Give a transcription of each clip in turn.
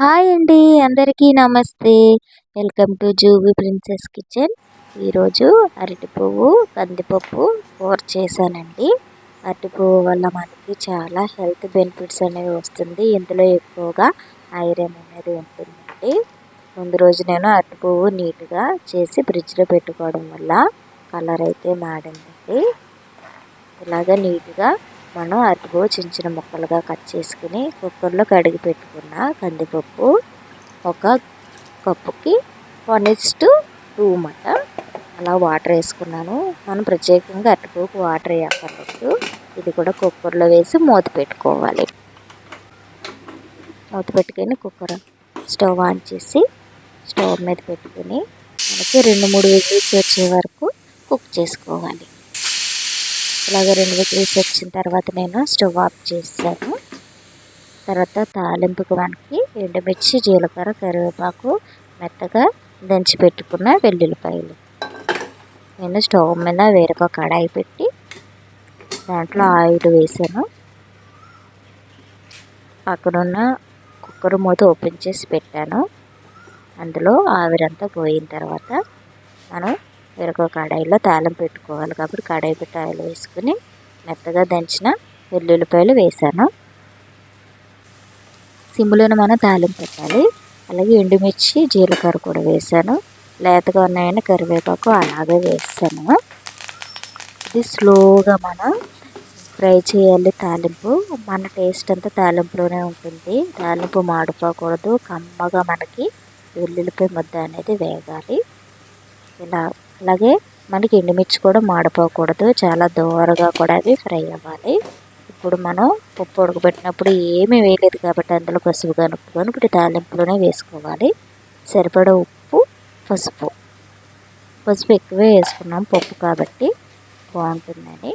Hi అండి అందరికీ నమస్తే. Welcome to Juby princess kitchen. ఈరోజు అరటి పువ్వు కందిపప్పు కూర చేశానండి. అరటి పువ్వు వల్ల మనకి చాలా హెల్త్ బెనిఫిట్స్ అనేవి వస్తుంది. ఇందులో ఎక్కువగా ఐరన్ అనేది ఉంటుందండి. ముందు రోజు నేను అరటి పువ్వు నీట్గా చేసి ఫ్రిడ్జ్లో పెట్టుకోవడం వల్ల కలర్ అయితే మాడిందండి ఇలాగ నీట్గా మనం అరటిపువ్వు చిన్న చిన్న ముక్కలుగా కట్ చేసుకుని కుక్కర్లో కడిగి పెట్టుకున్న కందిపప్పు ఒక కప్పుకి వన్ ఇస్ టు టూ మాట అలా వాటర్ వేసుకున్నాను. మనం ప్రత్యేకంగా అరటిపువ్వుకు వాటర్ వేయక్కర్లేదు. ఇది కూడా కుక్కర్లో వేసి మూత పెట్టుకోవాలి. మూత పెట్టుకొని కుక్కర్ స్టవ్ ఆన్ చేసి స్టవ్ మీద పెట్టుకుని మనకి రెండు మూడు విజిల్స్ వచ్చే వరకు కుక్ చేసుకోవాలి. అలాగే రెండు విజిల్స్ వచ్చిన తర్వాత నేను స్టవ్ ఆఫ్ చేశాను. తర్వాత తాలింపుకు మనకి ఎండుమిర్చి జీలకర్ర కరివేపాకు మెత్తగా దంచి పెట్టుకున్న వెల్లుల్లిపాయలు. నేను స్టవ్ మీద వేరొక కడాయి పెట్టి దాంట్లో ఆయిల్ వేసాను. పక్కనున్న కుక్కర్ మూత ఓపెన్ చేసి పెట్టాను. అందులో ఆవిరంతా పోయిన తర్వాత మనం వేరొక కడాయిలో తాళం పెట్టుకోవాలి కాబట్టి కడాయి పెట్టి ఆయిల్ వేసుకుని మెత్తగా దంచిన వెల్లుల్లిపాయలు వేసాను. సిమ్లోనే మనం తాలింపు పెట్టాలి. అలాగే ఎండుమిర్చి జీలకర్ర కూడా వేసాను. లేతగా ఉన్నాయని కరివేపాకు అలాగే వేసాను. ఇది స్లోగా మనం ఫ్రై చేయాలి తాలింపు. మన టేస్ట్ అంతా తాలింపులోనే ఉంటుంది. తాలింపు మాడిపోకూడదు. కమ్మగా మనకి వెల్లుల్లిపాయ ముద్ద అనేది వేగాలి. ఇలా అలాగే మనకి ఎండుమిర్చి కూడా మాడిపోకూడదు. చాలా దూరగా కూడా అవి ఫ్రై అవ్వాలి. ఇప్పుడు మనం పప్పు ఉడకబెట్టినప్పుడు ఏమీ వేయలేదు కాబట్టి అందులో పసుపు కనుక్కొని ఇప్పుడు తాలింపులోనే వేసుకోవాలి. సరిపడ ఉప్పు పసుపు. పసుపు ఎక్కువే వేసుకున్నాం పప్పు కాబట్టి బాగుంటుందని.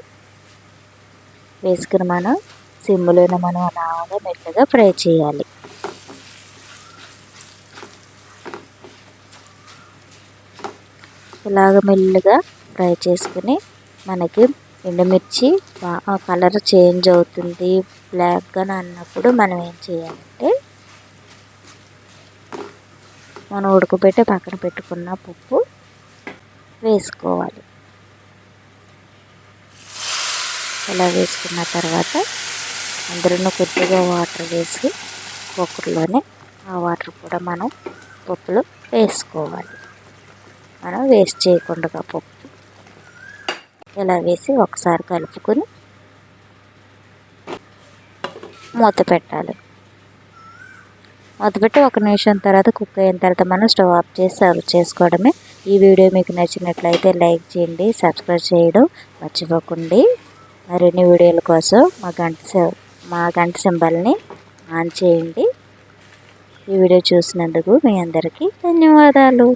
వేసుకుని మనం సిమ్లోనే మనం అలాగా మెల్లగా ఫ్రై చేయాలి. ఇలాగ మెల్లిగా ఫ్రై చేసుకుని మనకి ఎండుమిర్చి కలర్ చేంజ్ అవుతుంది బ్లాక్గా అన్నప్పుడు మనం ఏం చేయాలంటే మనం ఉడకబెట్టి పక్కన పెట్టుకున్న పప్పు వేసుకోవాలి. ఇలా వేసుకున్న తర్వాత అందులో కొద్దిగా వాటర్ వేసి కుక్కర్లోనే ఆ వాటర్ కూడా మనం పప్పులో వేసుకోవాలి. మనం వేస్ట్ చేయకుండా పప్పు ఇలా వేసి ఒకసారి కలుపుకొని మూత పెట్టాలి. మూత పెట్టి ఒక నిమిషం తర్వాత కుక్ అయిన తర్వాత మనం స్టవ్ ఆఫ్ చేసి సర్వ్ చేసుకోవడమే. ఈ వీడియో మీకు నచ్చినట్లయితే లైక్ చేయండి సబ్స్క్రైబ్ చేయడం మర్చిపోకండి. మరిన్ని వీడియోల కోసం మా గంట మా గంట సింబల్ని ఆన్ చేయండి. ఈ వీడియో చూసినందుకు మీ అందరికీ ధన్యవాదాలు.